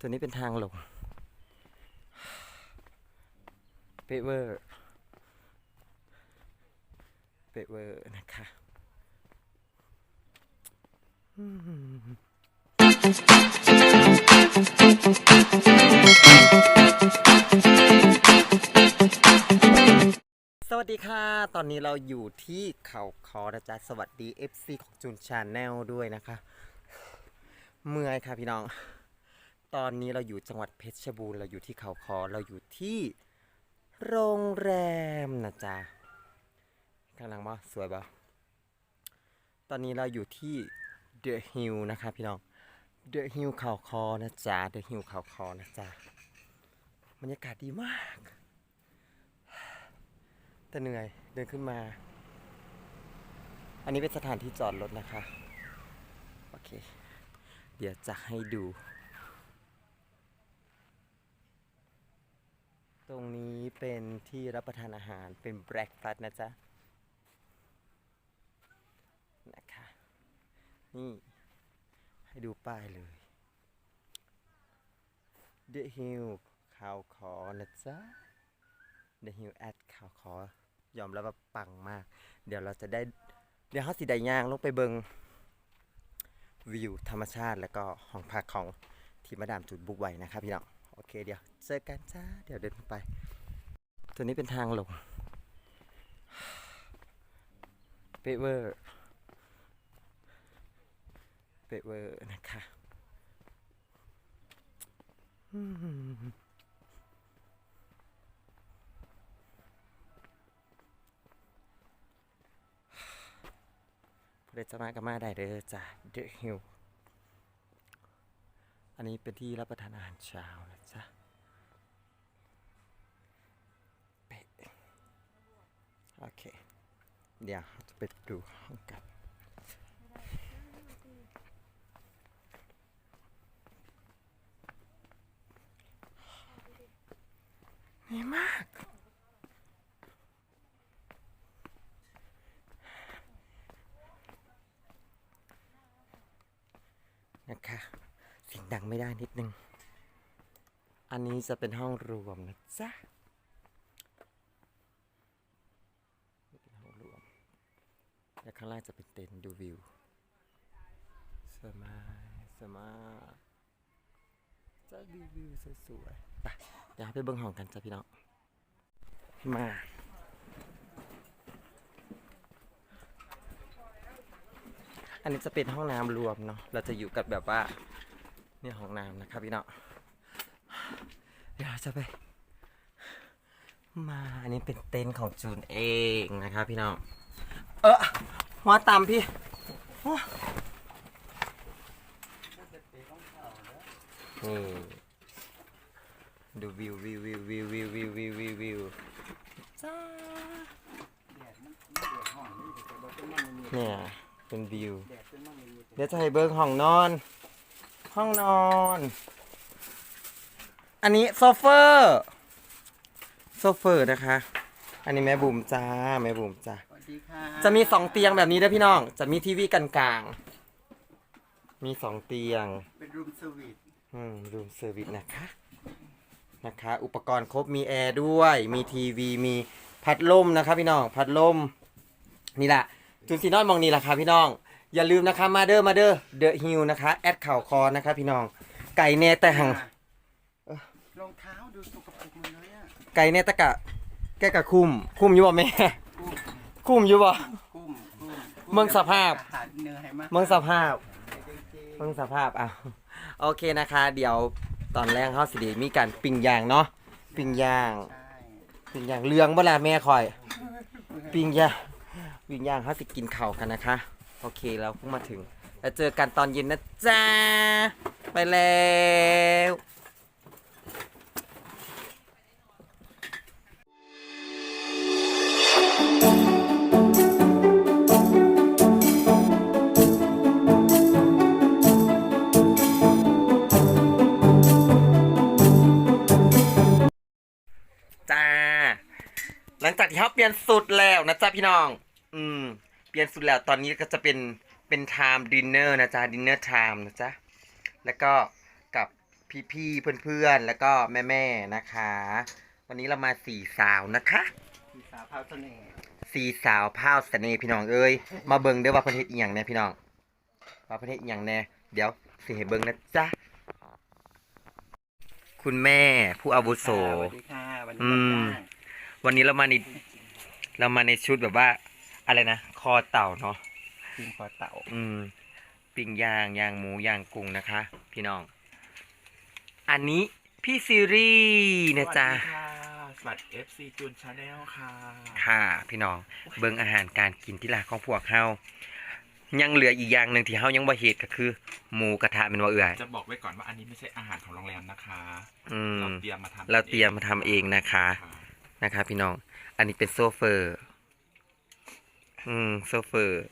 ตัวนี้เป็นทางลงเปเวอร์เปเวอร์นะคะสวัสดีค่ะ ตอนนี้เราอยู่ที่เขาคอนะจ๊ะสวัสดี FC ของจูนชาแนลด้วยนะคะ เมื่อยค่ะพี่น้อง ตอนนี้เราอยู่จังหวัดเพชรบูรณ์เราอยู่ที่เขาคอเราอยู่ที่โรงแรมนะจ๊ะข้างหลังบ่สวยบ่ตอนนี้เราอยู่ที่เดอะฮิลนะคะพี่น้องเดอะฮิลเขาคอนะจ๊ะเดอะฮิลเขาคอนะจ๊ะบรรยากาศดีมาก แต่เหนื่อยเดินขึ้นมา อันนี้เป็นสถานที่จอดรถนะคะ โอเค เดี๋ยวจะให้ดู ตรงนี้เป็นที่รับประทานอาหารเป็น breakfast นะจ๊ะ นะคะ นี่ให้ดูป้ายเลย The Hill ข่าวขอนะจ๊ะ The Hill at ข่าวขอยอมรับว่าปังมาก เดี๋ยวเราจะได้ เดี๋ยวเขาสิได้ย่างลงไปเบิงวิวธรรมชาติแล้วก็ห้องพักของที่มาดามจุดบุกไว้นะครับพี่น้อง โอเคเดี๋ยวเจอกันจ้า เดี๋ยวเดินไป ตัวนี้เป็นทางลงเปเวอร์เปเวอร์นะคะอืมผู้ใดจะมาก็มาได้เด้อจ้ะ The Hill อันนี้เป็นที่รับประทานอาหารเช้านะ เค เดี๋ยวจะไปดูห้องกันนี่มาก นะคะเสียงดังไม่ได้นิดนึง อันนี้จะเป็นห้องรวมนะจ๊ะนี่เป็นห้องรวม และ ข้างล่างจะเป็นเต็นท์ดูวิวสวยมากสวยมากจะดูวิวสวยๆไปเดี๋ยวเราไปเบิ่งห้องกันจ้ะพี่น้อง มาอันนี้จะเป็นห้องน้ำรวมเนาะ เราจะอยู่กับแบบว่าเนี่ยห้องน้ำนะครับพี่น้องเดี๋ยวเราจะไป มา อันนี้เป็นเต็นท์ของจูนเองนะครับพี่น้อง เออ หัวตามพี่โอ้นี่ดูวิววิววิววิววิววิววิววิววิวเนี่ยเป็นวิวเดี๋ยวจะให้เบิ้งห้องนอน ห้องนอน อันนี้โซเฟอร์ โซเฟอร์นะคะ อันนี้แม่บุ๋มจ้าแม่บุ๋มจ้า สวัสดีค่ะจะมีสองเตียงแบบนี้ด้วยพี่น้อง จะมีทีวีกันกลาง มีสองเตียง เป็นรูมเซอร์วิสอืมรูมเซอร์วิสนะคะ นะคะ อุปกรณ์ครบมีแอร์ด้วย มีทีวีมีพัดลมนะคะพี่น้อง พัดลม นี่แหละจุนซีนอนมองนี่แหละค่ะพี่น้อง อย่าลืมนะคะมาเดอร์มาเดอร์เดอะฮิลนะคะแอดข่าวคอนะคะพี่น้อง ไก่เนแต่หัง รองเท้าดูสกปรกหมดเลยอะไก่เนตะกะ แกกะคุม คุมอยู่บ่แม่กุ้ม คุมอยู่บ่กุ้มกุ้มเมืองสภาพอาหารเหนื่อยมากเมืองสภาพจริงๆเพิ่งสภาพอะโอเคนะคะ เดี๋ยวตอนแรกเขาสิเดมีการปิ้งย่างเนาะปิ้งย่างใช่ปิ้งย่างเรืองบ่ล่ะแม่คอย ปิ้งย่างปิ้งย่างเขาสิกินข้าวกันนะคะ โอเคเราเพิ่งมาถึง แล้วเจอกันตอนเย็นนะจ๊ะไปแล้ว เขาเปลี่ยนสุดแล้วนะจ๊ะพี่น้อง อืม เปลี่ยนสุดแล้วตอนนี้ก็จะเป็นเป็นไทม์ดินเนอร์นะจ๊ะดินเนอร์ไทม์นะจ๊ะแล้วก็กับพี่ๆเพื่อนๆ แล้วก็แม่ๆนะคะ วันนี้เรามาสี่สาวนะคะพี่สาวพราวเสน่ห์สี่สาวพราวเสน่ห์พี่น้องเอ้ยมาเบิ่งเด้อว่าประเทศอีหยังแน่พี่น้องว่าประเทศอีหยังแน่เดี๋ยวสิให้เบิ่งนะจ๊ะคุณแม่ผู้อาวุโสสวัสดีค่ะวันนี้อืมวันย่างวันนี้เรามาใน เรามาในชุดแบบว่า อะไรนะ คอเต่าเนาะกินคอเต่า อืม ปิ้งย่างย่างหมูย่างกุ้งนะคะ พี่น้อง อันนี้พี่ซีรีส์นะจ๊ะ สวัสดีค่ะสวัสดี FC จูนชาแนลค่ะค่ะ พี่น้อง เบิ่งอาหารการกินที่ร้านของพวกเฮายังเหลืออีกอย่างหนึ่งที่เฮายังบ่เฮ็ดก็คือ หมูกระทะเป็นว่าเอื่อย จะบอกไว้ก่อนว่าอันนี้ไม่ใช่อาหารของโรงแรมนะคะ อืม เราเตรียมมาทำเราเตรียมมาทำเองนะคะ ค่ะ นะคะพี่น้อง อันนี้เป็นโซเฟอร์ อืมโซเฟอร์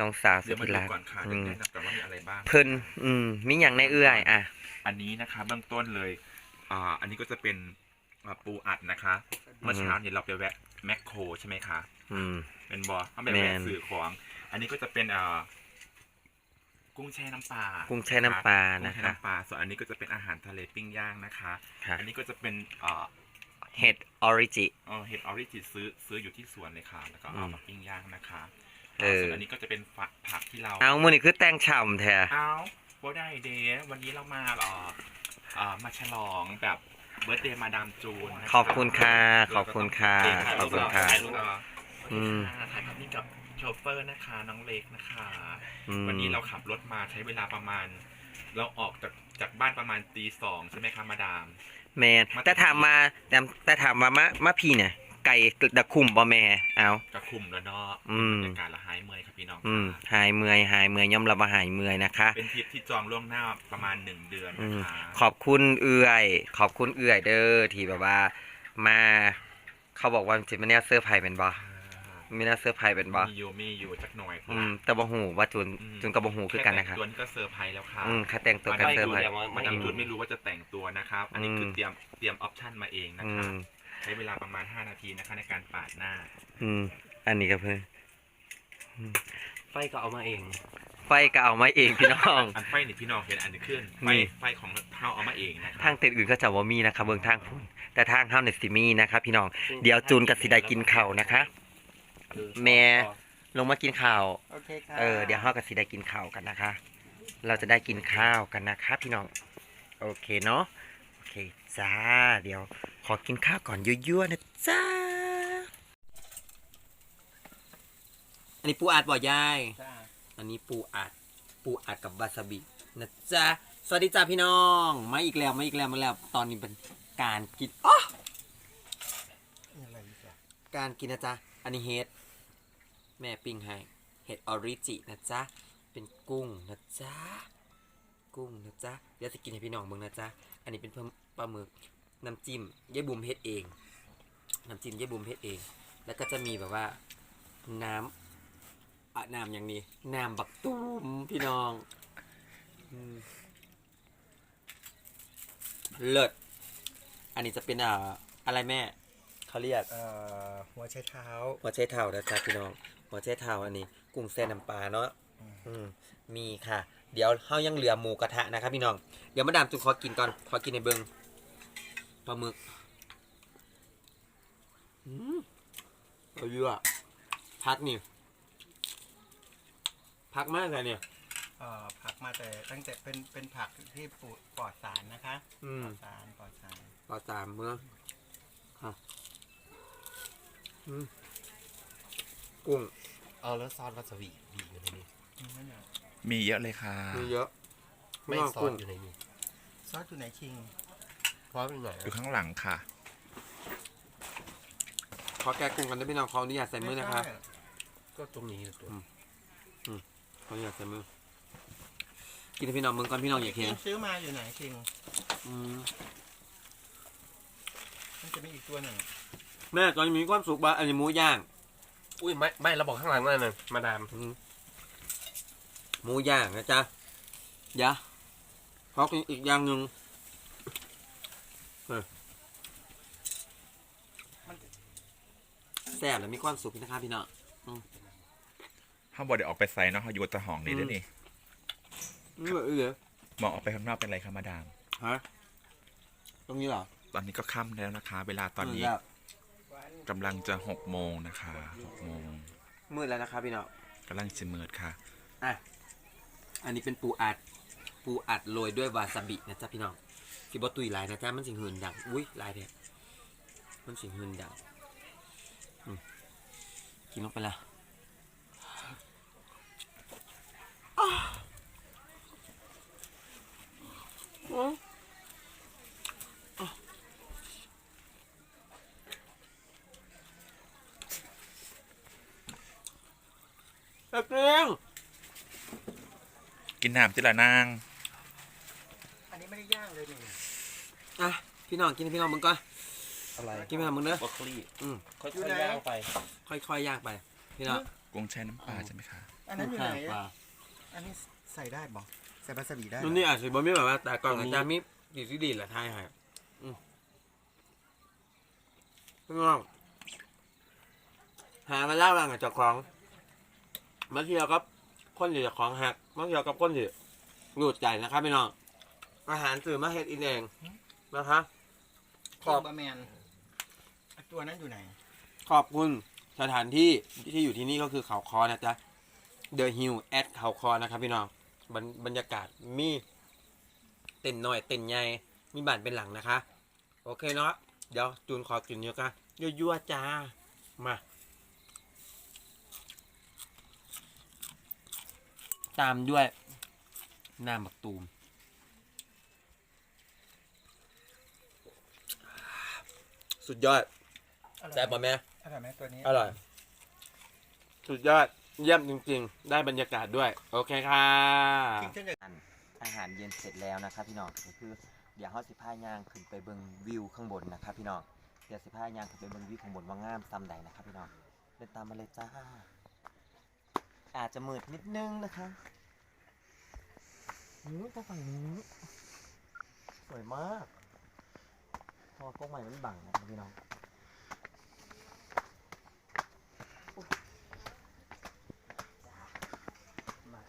น้องสาวสุเดี๋ยวมาธิดูรักก่อนค่ะอืเดี๋ยวมแนะนำก่อนว่ามีอะไรบ้าง เพิ่นอืมมีอย่างในเอื้อยอะ อันนี้นะคะเบื้องต้นเลยอ่าอันนี้ก็จะเป็นอ่าปูอัดนะคะ เมื่อเช้าเนี่ยเราไปแวะแมคโครใช่ไหมคะ อืม เป็นบอเอาไปแมแวะนสื่อของ อันนี้ก็จะเป็นอ่ากุ้งแช่น้ำปลากุ้งแช่น้ำปลากุ้งนะแช่คะน้ำปลาส่วนอันนี้ก็จะเป็นอาหารทะเลปิ้งย่างนะคะ ค่ะ อันนี้ก็จะเป็นอ่า เห็ดออริจิ เออเห็ดออริจิซื้อซื้ออยู่ที่สวนเลยค่ะแล้วก็เอาอืมมาปิ้งย่างนะคะเออ ส่วนอันนี้ก็จะเป็นฝักผักที่เราเอามือนี่คือแต่งฉ่ำแท้เอาโบได้เดย์วันนี้เรามาเอ่อเอ่อมาฉลองแบบเบิร์ดเดย์มาดามจูนนะะขอบคุณค่ะขอบคุณค่ะขอบคุณค่ะ ถ่ายรูปเอ่ออืม ถ่ายภาพนี้กับโชเฟอร์นะคะน้องเล็กนะคะ อืมวันนี้เราขับรถมาใช้เวลาประมาณ เราออกจากจากบ้านประมาณตีสองใช่ไหมคะมาดาม แมนแต่ถามมาแต่แต่ถามมามามาพี่เนี่ย ไก่ตะคุ่มบ่แม่เอากระคุมแล้วเนาะอืมบรรยากาศละหายเมื่อยครับพี่น้องอืมค่ะหายเมื่อยหายเมื่อยย่อมรับว่าหายเมื่อยนะคะ เป็นทริปที่จองล่วงหน้าประมาณหนึ่งเดือนอืนะมคะขอบคุณเอื่อย ขอบคุณเอื่อยเด้อที่แบบว่ามา เขาบอกว่าจิมันแนวเสื้อร์ไผ่เป็นบ่ มีแนวเสื้อร์ไผ่เป็นบ่มีอยู่มีอยู่จักหน่อยอืมแต่บ่ฮู้ว่าจุนจุนกับบ่ฮู้คือกันนะคะแแต่งตัวนี่ก็เซอร์ไพรส์แล้วค่ะ อืมแค่แต่งตัวกันเสื้อร์ไผ่มาดามจุดไม่รู้ว่าจะแต่งตัวนะครับ อันนี้คือเตรียมเตรียมออปชั่นมาเองนะอืคะมใช้เวลาประมาณ 5 นาทีนะคะในการปาดหน้า อืม อันนี้ก็เพิ่นไฟก็เอามาเอง ไฟก็เอามาเองพี่น้อง อันไฟนี่พี่น้องเห็นอันนี้ขึ้นไฟนี่ ไฟของเขาเอามาเองนะครัทางเต็นอื่นก็จะว่ามีนะคะเบิ่งทางพุ่นแต่ทางเฮาเนี่ยสิมีนะคะ พี่น้อง เดี๋ยวจูนกับสิได้กินข้าวนะคะ แม่ลงมากินข้าวโอเคค่ะเออเดี๋ยวเฮากับสิได้กินข้าวกันนะคะ เราจะได้กินข้าวกันนะคะ พี่น้อง โอเคเนาะโอเคจ้าเดี๋ยว ขอกินข้าวก่อนยั่วๆนะจ้าอันนี้ปูอัดบ่ยายจ้าอันนี้ปูอัดปูอัดกับวาซาบินะจ๊ะสวัสดีจ้าพี่น้องมาอีกแล้วมาอีกแล้วมาแล้วตอนนี้เป็นการกินอ๋ออะไรอีกอะการกินนะจ๊ะอันนี้เห็ด แม่ปิ้งให้ เห็ดออริจินะจ๊ะ เป็นกุ้งนะจ๊ะ กุ้งนะจ๊ะเดี๋ยวจะกินให้พี่น้องเบิ่งนะจ๊ะ อันนี้เป็นปลาหมึกน้ำจิ้มยายบุ๋มเฮ็ดเอง น้ำจิ้มยายบุ๋มเฮ็ดเอง แล้วก็จะมีแบบว่าน้ำอะน้ำอย่างนี้น้ำบักตุ้มพี่น้องอืมเลิศอันนี้จะเป็นอ่าอะไรแม่เขาเรียก เอ่อหัวไชเท้า หัวใจเท่านะจ๊ะพี่น้อง หัวใจเท่าอันนี้กุ้งแซ่น้ำปลาเนาะอืมอืมมีค่ะ เดี๋ยวเฮายังเหลือหมูกระทะนะครับพี่น้องเดี๋ยวมาดามจุขอกินก่อนขอกินในเบิงปลาหมึกอืมเอาเยอะพักนี่พักมากเลยเนี่ย เอ่อผักมาแต่ตั้งแต่เป็นเป็นผักที่ปลูกปลอดสารนะคะอืปมลอดสารปลอดสารรอสามมื้ออะอืม กุ้งเอาแล้วซอสวาซาบิบีอยู่ในนี้อืมนั่นน่ะมีเยอะเลยค่ะ มีเยอะไม่น้องซอกุ้สงอยู่ในนี้ซอสอยู่ไหนคิงซอสเป็นไหนอยู่ข้างหลังค่ะขอแกะกุ้งกันได้พี่น้องขออนุญาตใส่มือนะครับไใช่ก็ตรงนี้นะตัวขออนุญาตใส่มือกินให้พี่น้องมึงก่อนพี่น้องอยากคิเห็นงซื้อมาอยู่ไหนคิงอืมมันจะมีอีกตัวหนึ่งแม่ตอนนี้มีความสุขบ้าอันนี้หมูย่าง อุ้ยไม่ไม่เราบอกข้างหลังนั่นน่ะมาดามอืมหมูย่างนะจ๊ะเดี๋ยวขอกินอีกอย่างหนึ่งเออแซ่บและมีความสุขนะครับพี่น้องห้ามบอกเดี๋ยวออกไปไซน์เนาะเขาอยู่แตะห้องนี่ด้วยนี่นี่แบบเออมองออกไปข้างนอกเป็นไรคะมาดามฮะตรงนี้เหรอตอนนี้ก็ค่ำแล้วนะคะ เวลาตอนนี้มืดแล้ว กำลังจะหกโมงนะคะหกโมงมืดแล้วนะครับพี่น้องกำลังจะเมิดค่ะ อะ อันนี้เป็นปูอัด ปูอัดโรยด้วยวาซาบินะจ๊ะพี่น้องสิบตุยหลายนะจ๊ะมันสิหืนดัง อุ้ยหลายเนี่ยมันสิหืนดังอืมกินลงไปแล้วอ้าวอืมอะเอ็กเลี้ยง กิ นน้ำจิละนาง อันนี้ไม่ได้ย่างเลยนี่อะพี่น้องกินให้พี่น้องมึงก่อนอะไรกินไปทำมึงเด้อบรอกโคลีอืมค่อยๆย่างไปค่อยๆย่างไป พี่น้องกุ้งแช่น้ำปลาใช่ไหมคะอันนั้นอยู่ไหนปลาอะอันนี้ใส่ได้บอกใส่บาสบีได้นู่นนี่อาจจะบ่มีแบบว่าแต่ก่อนอาจารย์มีดีที่ดีแหละทายให้อืมพี่น้องหามาเล่าร่างกับเจ้าของมาเที่ยวกับ คนที่เจ้าของหักมาเที่ยวกับคนที่หลุดใจนะครับพี่น้องอาหารสื่อมาเฮ็ดอินเองนะคะขอบบะแมนอะตัวนั้นอยู่ไหน ขอบคุณสถานที่ที่อยู่ที่นี่ก็คือเขาคอนะจ๊ะ The Hill at เขาคอนะครับพี่น้องบรรบรรยากาศมีเต็นหน่อยเต็นใหญ่มีบ้านเป็นหลังนะคะ โอเคเนาะเดี๋ยวจูนขอกินเยอะกันยั่วๆจ้ามา ตามด้วยน้ำบักตูม สุดยอดแซ่บป่ะแม่อร่อยไหมตัวนี้ อร่อย สุดยอด เยี่ยมจริง ๆ ได้บรรยากาศด้วย โอเคค่ะจริงๆจะอาหารเย็นเสร็จแล้วนะครับพี่น้องก็คือเดี๋ยวเขาสิพายางขึ้นไปเบิงวิวข้างบนนะครับพี่น้องเดี๋ยวสิพายางขึ้นไปเบิงวิวข้างบนว่างามซ้ำใดนะครับพี่น้องเดินตามมาเลยจ้า อาจจะมืดนิดนึงนะคะนู้นตาฝั่งนู้นสวยมากเพอก้องใหม่มันบังนะครับพี่น้องมา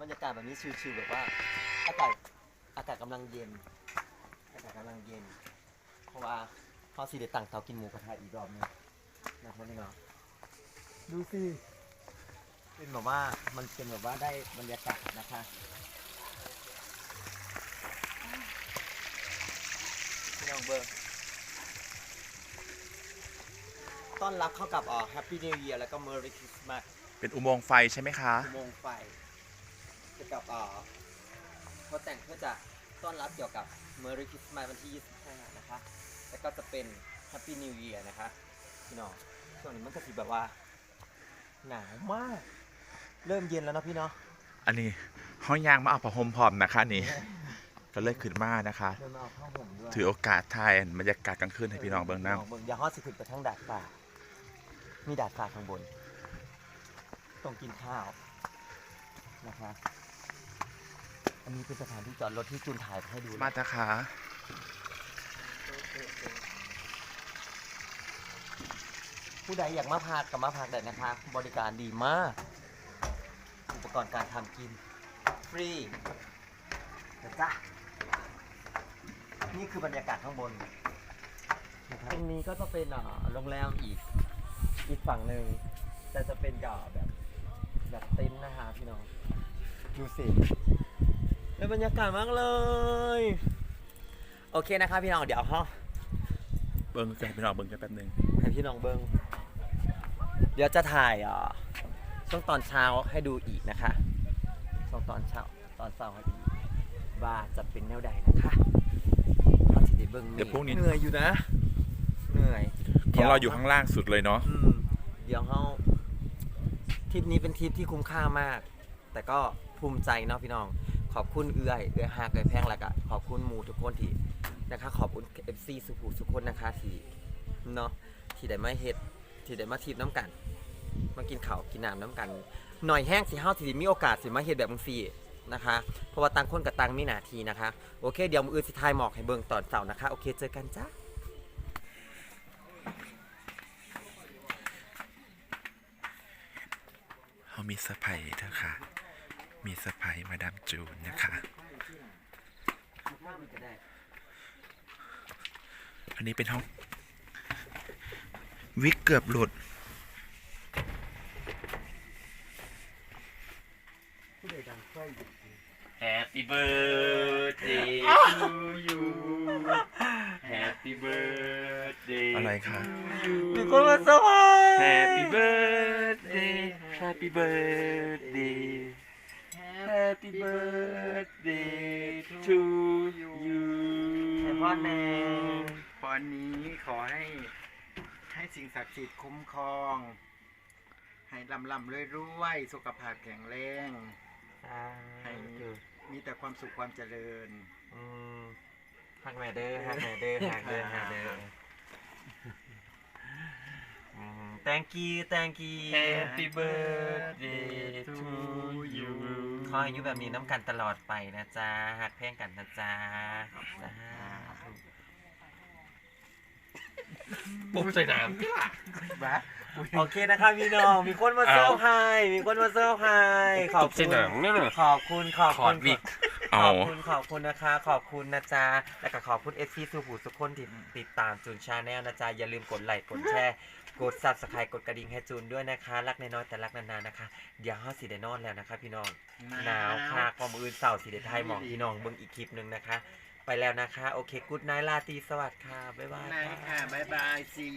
บรรยากาศแบบนี้ชิลๆแบบว่าอากาศอากาศกำลังเย็น อากาศกำลังเย็น เพราะว่าเขาสิเดตั้งเตากินหมูกระทะอีกรอบหนึงนะครับพี่น้องดูสิ เป็นแบบว่ามันเป็นแบบว่าได้บรรยากาศนะคะพี่น้องเบิร์ต้อนรับเข้ากับอ่อ Happy New Year แล้วก็ Merry Christmas เป็นอุโมงค์ไฟใช่ไหมคะ อุโมงค์ไฟเกี่ยวกับเอ่อเขาแต่งเพื่อจะต้อนรับเกี่ยวกับ Merry Christmas วันที่ 25 นะคะ แล้วก็จะเป็น Happy New Year นะคะ พี่น้องช่วงนี้มันก็ถือแบบว่า หนาวมาก เริ่มเย็นแล้วเนาะพี่เนาะอันนี้ห้องยางมาเอาผ้าห่มพร้อมนะคะนี่ ก็เลยขึ้นมานะคะ เริ่มมาเอาผ้าห่มด้วยถือโอกาสถ่ายบรรยากาศกลางคืนให้พี่น้องเบิ่งน้เบิ่งอย่าฮอดสิขึ้นไปทั้งดาดฟ้ามีดาดฟ้าข้างบนต้องกินข้าวนะคะอันนี้เป็นสถานที่จอดรถที่จูนถ่ายให้ดูำมาจ้ะค่ะผู้ใดอยากมาพักกับมาพักได้นะคะ บริการดีมาก อุปกรณ์การทำกิน ฟรีนะจ๊ะนี่คือบรรยากาศข้างบนนะครับตรงนี้ก็จะเป็นอ่าโรงแรมอีกอีกฝั่งหนึ่งแต่จะเป็นก่าแบบแบบเต็นท์นะคะพี่น้องดูสิเป็นบรรยากาศมากเลย โอเคนะครับพี่น้องเดี๋ยวห้องเบิ่งกันพี่น้องเบิ่งกันแป๊บหนึงให้พี่น้องเบิงเดี๋ยวจะถ่ายอะ ช่วงตอนเช้าให้ดูอีกนะคะช่วงตอนเช้าตอนเช้าให้ดูว่าจะเป็นแนวใดนะคะเราจะได้เบิงเดี๋ยวพรุ่งนี้ เหนื่อยอยู่นะ เหนื่อยของเราอยู่ข้างล่างสุดเลยเนาะ อืมเดี๋ยวเขาทริปนี้เป็นทริปที่คุ้มค่ามาก แต่ก็ภูมิใจเนาะพี่น้อง ขอบคุณเอื้อยเอื้อยฮักเอื้อยแพงแล้วก็ขอบคุณหมูทุกคนที่นะคะ ขอบคุณ FC สุภูทุกคนนะคะที่เนาะที่ได้มาเฮ็ดที่ได้มาทีบน้ำกัน มากินข้าวกินน้ำน้ำกัน หน่อยแห้งสิเฮาที่มีโอกาสสิมาเฮ็ดแบบจังซี่นะคะ เพราะว่าต่างคนกับต่างมีหน้าที่นะคะ โอเค เดี๋ยวมืออื่นสิทายหมอกให้เบิ่งตอนเสาร์นะคะ โอเค เจอกันจ้าเขามีเซอร์ไพรส์เธอค่ะมีเซอร์ไพรส์มาดามจูนนะคะ อันนี้เป็นห้อง วิกเกือบหลุด ผู้ใดดังไฟอยู่ Happy birthday to you Happy birthday อะไรคะมีคนมาสวัส Happy birthday Happy birthday Happy birthday to you พ่อแม่ตอนนี้ขอให้ให้สิ่งศักดิ์สิทธิ์คุ้มครอง ให้ลำลำรวยรวยๆสุขภาพแข็งแรง ให้มีแต่ความสุขความเจริญอืมฮักแม่เด้อฮักแม่เด้อฮักเด้อฮักเด้ออืม thank you thank you Happy birthday to you ขอให้อยู่แบบนี้น้ำกันตลอดไปนะจ๊ะฮักแพ่งกันนะจ๊ะจ้าปุ๊บใส่น้บ้า โอเคนะครับพี่น้องมีคนมาเซอร์ไพรส์มีคนมาเซอร์ไพรส์ำขอบปุ๊บใส่คุณน้ำนั่นน่ะขอบคุณขอบขอคุดณ วิกขเอาอบคุณขอบคุณนะคะ ขอบคุณนะจ๊ะแล้วก็ขอบคุณเอฟซีสุผูทุกคนที่ติดตามจูนชาแนลนะจ๊ะอย่าลืมกดไลค์กดแชร์กดซับสไครต์กดกระดิ่งให้จูนด้วยนะคะ รักน้อยๆแต่รักนานๆนะคะ เดี๋ยวห้าสีเดนอนแล้วนะคะ พี่น้องหนาวค่ะความมืออื่นเสาร์สีเดไทยหมอกพี่น้องเบิ่งอีกคลิปหนึ่งนะคะ ไปแล้วนะคะ โอเคกูดไนท์ลาตรีสวัสดีค่ะบ๊ายบาย นายค่ะค่ะบ๊ายบายซี